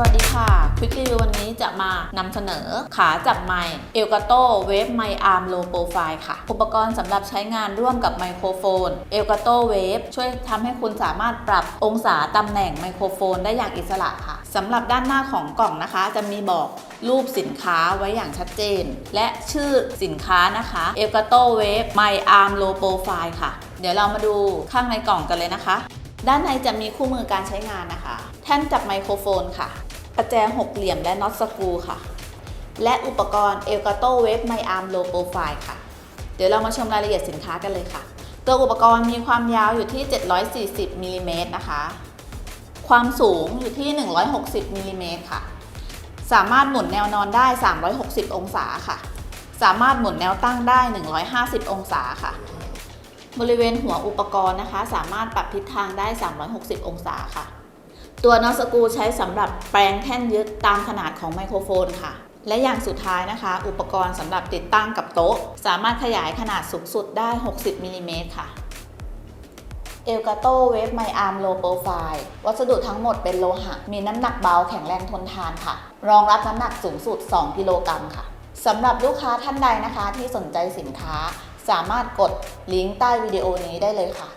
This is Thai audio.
สวัสดีค่ะควิกรีวิววันนี้จะมานำเสนอขาจับไมค์เอลกาโตเวฟไมอาร์มโลโปรไฟล์ค่ะ อุปกรณ์สำหรับใช้งานร่วมกับไมโครโฟนเอลกาโตเวฟช่วยทำให้คุณสามารถปรับองศาตำแหน่งไมโครโฟนได้อย่างอิสระค่ะสำหรับด้านหน้าของกล่องนะคะ จะมีบอกรูปสินค้าไว้อย่างชัดเจน และชื่อสินค้านะคะเอลกาโตเวฟไมอาร์มโลโปรไฟล์ค่ะ เดี๋ยวเรามาดูข้างในกล่องกันเลยนะคะ ด้านในจะมีคู่มือการใช้งานนะคะ แท่นจับไมโครโฟนค่ะ ประแจหกเหลี่ยมและน็อตสกูค่ะ และอุปกรณ์ Elgato Wave My Arm Low Profile ค่ะ เดี๋ยวเรามาชมรายละเอียดสินค้ากันเลยค่ะ ตัวอุปกรณ์มีความยาวอยู่ที่ 740มิลลิเมตรนะคะ ความสูงอยู่ที่ 160มิลลิเมตรค่ะ สามารถหมุนแนวนอนได้ 360 องศาค่ะ สามารถหมุนแนวตั้งได้ 150 องศาค่ะ บริเวณหัวอุปกรณ์นะคะ สามารถปรับทิศทางได้ 360 องศาค่ะ ตัวนอสกูใช้สำหรับแปลงแท่นยึดตามขนาดของไมโครโฟนค่ะ และอย่างสุดท้ายนะคะ อุปกรณ์สำหรับติดตั้งกับโต๊ะ สามารถขยายขนาดสูงสุดได้ 60มิลลิเมตรค่ะเอลกาโตเวฟไมอาร์มโลโปรไฟล์วัสดุทั้งหมดเป็นโลหะ มีน้ำหนักเบาแข็งแรงทนทานค่ะ รองรับน้ำหนักสูงสุด 2 กิโลกรัมค่ะสำหรับลูกค้าท่านใดนะคะที่สนใจสินค้า สามารถกดลิงก์ใต้วิดีโอนี้ได้เลยค่ะ